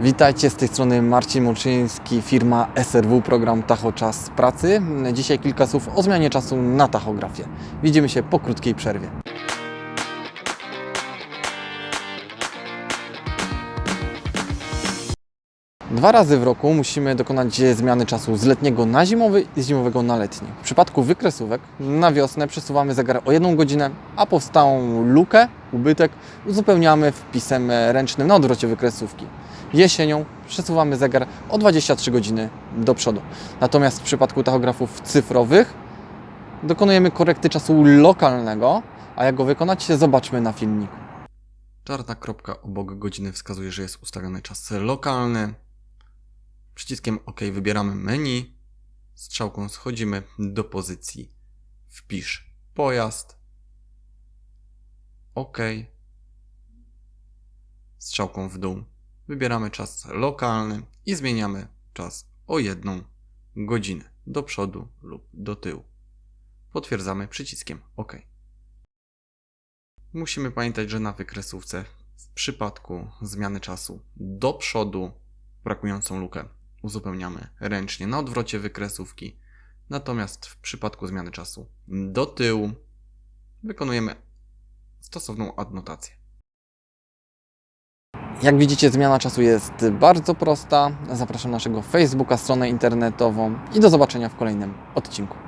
Witajcie, z tej strony Marcin Moczyński, firma SRW, program Tachoczas Pracy. Dzisiaj kilka słów o zmianie czasu na tachografię. Widzimy się po krótkiej przerwie. Dwa razy w roku musimy dokonać zmiany czasu z letniego na zimowy i z zimowego na letni. W przypadku wykresówek na wiosnę przesuwamy zegar o jedną godzinę, a powstałą lukę, ubytek uzupełniamy wpisem ręcznym na odwrocie wykresówki. Jesienią przesuwamy zegar o 23 godziny do przodu. Natomiast w przypadku tachografów cyfrowych dokonujemy korekty czasu lokalnego, a jak go wykonać, zobaczmy na filmiku. Czarna kropka obok godziny wskazuje, że jest ustawiony czas lokalny. Przyciskiem OK wybieramy menu. Strzałką schodzimy do pozycji wpisz pojazd. OK. Strzałką w dół wybieramy czas lokalny i zmieniamy czas o jedną godzinę do przodu lub do tyłu. Potwierdzamy przyciskiem OK. Musimy pamiętać, że na wykresówce w przypadku zmiany czasu do przodu brakującą lukę uzupełniamy ręcznie na odwrocie wykresówki, natomiast w przypadku zmiany czasu do tyłu wykonujemy stosowną adnotację. Jak widzicie, zmiana czasu jest bardzo prosta. Zapraszam na naszego Facebooka, stronę internetową i do zobaczenia w kolejnym odcinku.